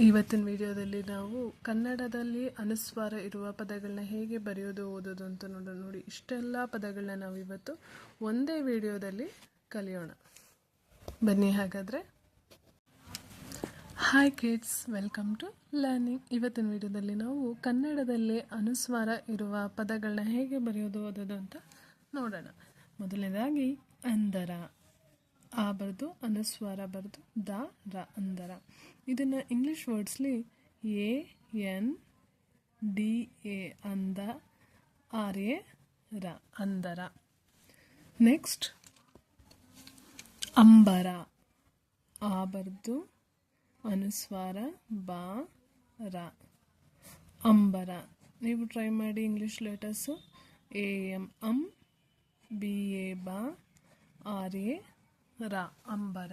ಇವತ್ತಿನ ವಿಡಿಯೋದಲ್ಲಿ ನಾವು ಕನ್ನಡದಲ್ಲಿ ಅನುಸ್ವಾರ ಇರುವ ಪದಗಳನ್ನ ಹೇಗೆ ಬರೆಯೋದು, ಓದೋದು ಅಂತ ನೋಡೋಣ. ನೋಡಿ, ಇಷ್ಟೆಲ್ಲ ಪದಗಳನ್ನ ನಾವು ಇವತ್ತು ಒಂದೇ ವಿಡಿಯೋದಲ್ಲಿ ಕಲಿಯೋಣ. ಬನ್ನಿ ಹಾಗಾದರೆ. Hi kids welcome to learning ಇವತ್ತಿನ ವಿಡಿಯೋದಲ್ಲಿ ನಾವು ಕನ್ನಡದಲ್ಲಿ ಅನುಸ್ವಾರ ಇರುವ ಪದಗಳನ್ನ ಹೇಗೆ ಬರೆಯೋದು, ಓದೋದು ಅಂತ ನೋಡೋಣ. ಮೊದಲನೇದಾಗಿ, ಅಂದರ. ಆ ಬರ್ದು ಅನುಸ್ವಾರ ಬರ್ದು, ದ, ರ, ಅಂದರ. ಇದನ್ನು ಇಂಗ್ಲೀಷ್ ವರ್ಡ್ಸ್ಲಿ ಎ, ಎನ್, ಡಿ, ಎ ಅಂದ, ಆರ್, ಎ, ರ ಅಂದರ. ನೆಕ್ಸ್ಟ್ ಅಂಬರ. ಆ ಬರ್ದು ಅನುಸ್ವಾರ ಬಾ, ರ. ಅಂಬರ. ನೀವು ಟ್ರೈ ಮಾಡಿ ಇಂಗ್ಲೀಷ್ ಲೆಟರ್ಸು ಎ ಎಂ ಅಂ, ಬಿ, ಎ, ಬಾ, ಆರ್, ಎ ರ, ಅಂಬರ.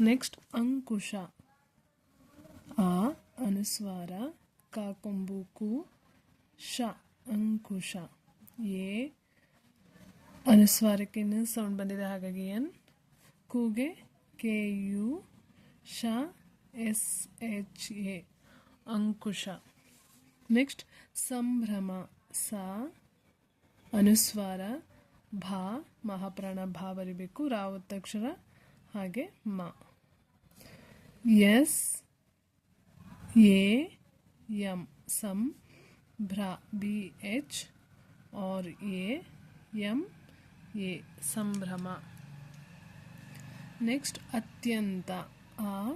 ನೆಕ್ಸ್ಟ್ ಅಂಕುಶ. ಆ, ಅನುಸ್ವಾರ ಕಾಕೊಂಬು ಕು ಶ, ಅಂಕುಶ. ಎ, ಅನುಸ್ವಾರಕ್ಕೆ ಇನ್ನು ಸೌಂಡ್ ಬಂದಿದೆ, ಹಾಗಾಗಿ ಎನ್? ಕೂಗೆ, ಕೆ, ಯು, ಶ, ಎಸ್, ಎಚ್, ಎ. ಅಂಕುಶ. ನೆಕ್ಸ್ಟ್ ಸಂಭ್ರಮ, ಸ, ಅನುಸ್ವಾರ ಭಾ, ಮಹಾಪ್ರಾಣ, ಭಾ ಬರಿಬೇಕು. ರಾ ಒತ್ತಕ್ಷರ ಹಾಗೆ ಮ. ಎಸ್, ಎ, ಎಂ, ಸಂ, ಭ್ರ, B, H, R, A, M, A, ಸಂಭ್ರಮ. ನೆಕ್ಸ್ಟ್, ಅತ್ಯಂತ. ಆ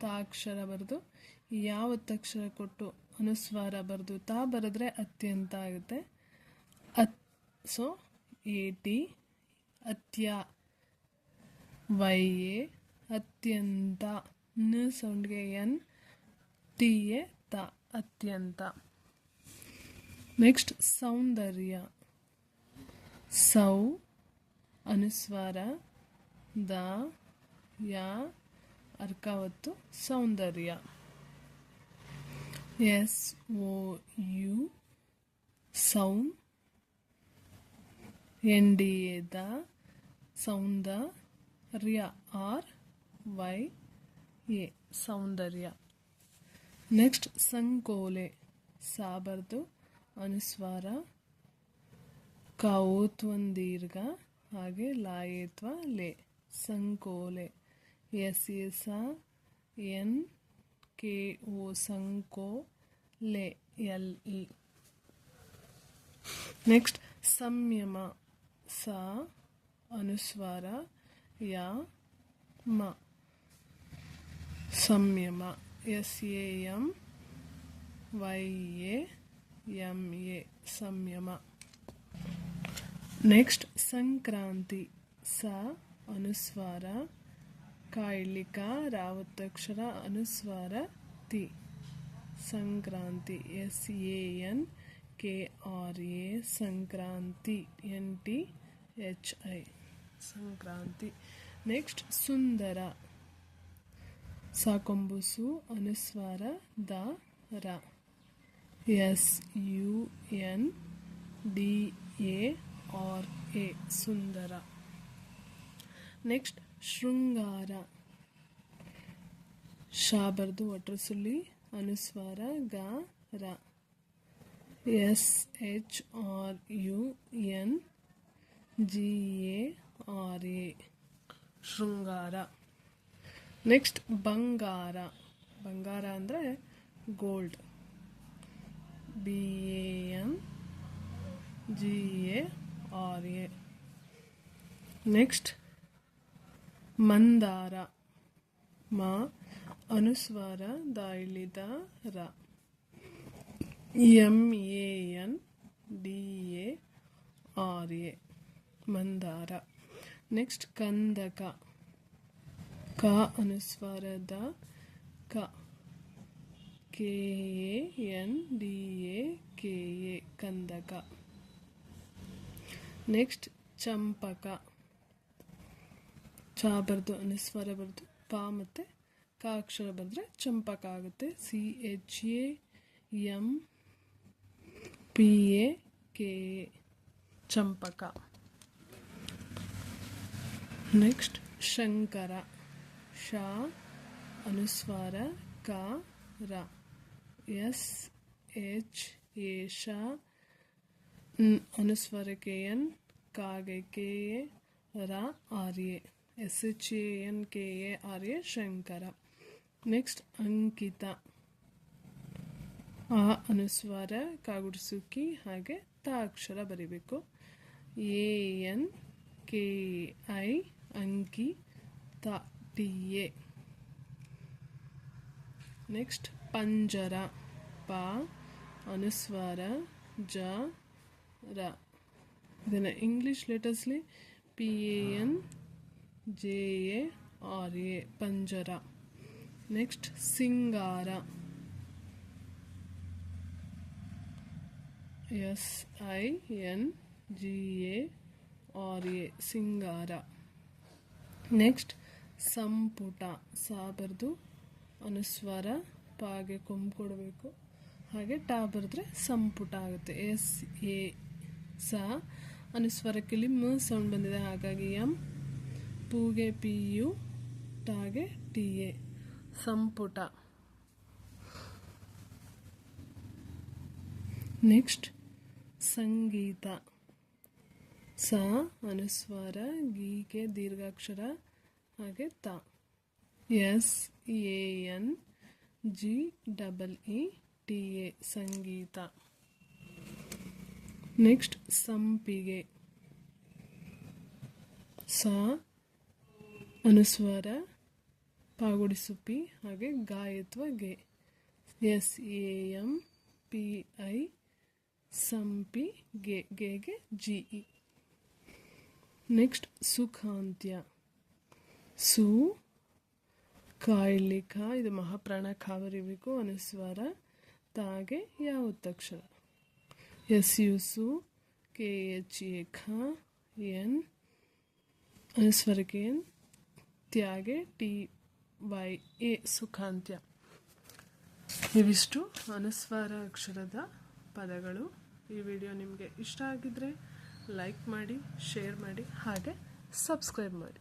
ತಾಕ್ಷರ ಬರೆದು, ಯಾವ ತಕ್ಷರ ಕೊಟ್ಟು ಅನುಸ್ವಾರ ಬರೆದು, ತಾ ಬರೆದ್ರೆ ಅತ್ಯಂತ ಆಗುತ್ತೆ. ಅತ್, ಸೊ ಎ ಟಿ ಅತ್ಯ ವೈ ಎ ಅತ್ಯಂತ ನ ಸೌಂಡ್ಗೆ ಎನ್ ಟಿ ಎ ತ ಅತ್ಯಂತ. ನೆಕ್ಸ್ಟ್ ಸೌಂದರ್ಯ. ಸೌ ಅನುಸ್ವಾರ ದ ಯಾ ಅರ್ಕಾವತ್ತು ಸೌಂದರ್ಯ. S O U sound N D A the ಸೌಂದರ್ಯ ಆರ್ ವೈ ಎ ಸೌಂದರ್ಯ. ನೆಕ್ಸ್ಟ್ ಸಂಕೋಲೆ ಸಾಬರ್ದು ಅನುಸ್ವಾರ ದೀರ್ಘ ಹಾಗೆ ಲಾಯೇತ್ವ ಲೇ ಸಂಕೋಲೆ. S S N K O ಸಂಕೋ ಲೆ ಎಲ್ ಇ. ನೆಕ್ಸ್ಟ್ ಸಂಯಮ ಸ ಅನುಸ್ವಾರ ಯ ಮ ಸಂಯಮ S A M Y A M A ಸಂಯಮ ನೆಕ್ಸ್ಟ್ ಸಂಕ್ರಾಂತಿ ಸ ಅನುಸ್ವಾರ ಕಾಯ್ಲಿಕ ರಾವತ್ತಕ್ಷರ ಕೆ ಆರ್ ಎ ಸಂಕ್ರಾಂತಿ, ಎನ್ ಟಿ ಎಚ್ ಐ. ಸಂಕ್ರಾಂತಿ. ನೆಕ್ಸ್ಟ್, ಸುಂದರ. ಸಾಕೊಂಬುಸು, ಅನುಸ್ವಾರ, ದ, ರ. S U N D A R A, Sundara. Next, ಶೃಂಗಾರ. ಶಾ ಬರ್ದು ಅನುಸ್ವಾರ, ಗ, ರ. S H R U N G A R A ಶೃಂಗಾರ ನೆಕ್ಸ್ಟ್ ಬಂಗಾರ ಬಂಗಾರ ಅಂದರೆ gold B A N G A R A next Mandara ಮ ಅನುಸ್ವಾರ ದಾಯಿಲಿದ ರ M A N D A R A Mandara. Next ಕಂದಕ. ಕ ಅನುಸ್ವಾರದ ಕ. K A N D A K A ಕಂದಕ. Next ಚಂಪಕ. ಚ ಬರ್ದು ಅನುಸ್ವಾರ ಬರ್ದು ಪ ಮತ್ತು ಕ ಅಕ್ಷರ ಬರೆದ್ರೆ ಚಂಪಕ ಆಗುತ್ತೆ. C H A M P A K A ಚಂಪಕ ನೆಕ್ಸ್ಟ್ ಶಂಕರ ಶ ಅನುಸ್ವಾರ ಕ ರ ಎಸ್ ಎಚ್ ಏಷ ನ್ ಅನುಸ್ವರಕ್ಕೆ ಎನ್ ಕಾಗೆ ಕೆ ಎ ರ R A S H A N K A R A Shankara next ಅಂಕಿತ ಆ ಅನುಸ್ವಾರ, ಕಾಗುಡಿಸುಕಿ ಹಾಗೆ ತ ಅಕ್ಷರ ಬರಿಬೇಕು. ಎ ಎನ್ ಕೆ ಐ ಅಂಕಿ ತ ಟಿ ಎ. ನೆಕ್ಸ್ಟ್ ಪಂಜರ, ಪ ಅನುಸ್ವಾರ, ಜ ರ. ಇದನ್ನು English ಲೆಟರ್ಸ್ಲಿ P A N, J A, R A, ಪಂಜರ. ನೆಕ್ಸ್ಟ್ ಸಿಂಗಾರ. S I N G A R A ಸಿಂಗಾರ ನೆಕ್ಸ್ಟ್ ಸಂಪುಟ ಸಾ ಬರೆದು ಅನುಸ್ವಾರ ಪಾಗೆ ಕೊಂಬು ಕೊಡಬೇಕು ಹಾಗೆ ಟಾ ಬರೆದ್ರೆ ಸಂಪುಟ ಆಗುತ್ತೆ. ಎಸ್ ಎ ಸ ಅನುಸ್ವರಕ್ಕಿಲ್ಲಿ ಮ ಸೌಂಡ್ ಬಂದಿದೆ. ಹಾಗಾಗಿ ಎಂ ಪೂಗೆ ಪಿ ಯು ಟಾಗೆ ಟಿ ಎ ಸಂಪುಟ. ನೆಕ್ಸ್ಟ್ ಸಂಗೀತ. ಸ ಅನುಸ್ವಾರ ಗೀಗೆ ದೀರ್ಘಾಕ್ಷರ, ಹಾಗೆ ತ. S, A, N, G, double, E, T, A, Sangeetha. Next ಸಂಪಿಗೆ. ಸ ಅನುಸ್ವಾರ ಪಾಗುಡಿ ಸುಪ್ಪಿ ಹಾಗೆ ಗಾಯತ್ವ ಗೆ. S, A, M, P, I Sampi, ಗೆ, ಗೆಗೆ, ಜಿ, ಇ. ನೆಕ್ಸ್ಟ್ ಸುಖಾಂತ್ಯ. ಸು ಕಾಯಿಲಿ ಖ ಇದು ಮಹಾಪ್ರಾಣ ಕಾವರಿಬೇಕು ಅನುಸ್ವಾರ. ತಾಗೆ ಯಾವ ಒತ್ತಕ್ಷರ ಎಸ್, ಯು, ಸು, ಕೆ, ಎಚ್, ಎ, ಖ, ಎನ್. ಅನುಸ್ವರಕ್ಕೆ ಎನ್. ತ್ಯಾಗೆ, ಟಿ, ವೈ, ಎ, ಸುಖಾಂತ್ಯ. ಇವಿಷ್ಟು ಅನುಸ್ವಾರ ಅಕ್ಷರದ ಪದಗಳು ಈ ವಿಡಿಯೋ ನಿಮಗೆ ಇಷ್ಟ ಆಗಿದ್ದರೆ ಲೈಕ್ ಮಾಡಿ ಶೇರ್ ಮಾಡಿ ಹಾಗೆ ಸಬ್ಸ್ಕ್ರೈಬ್ ಮಾಡಿ.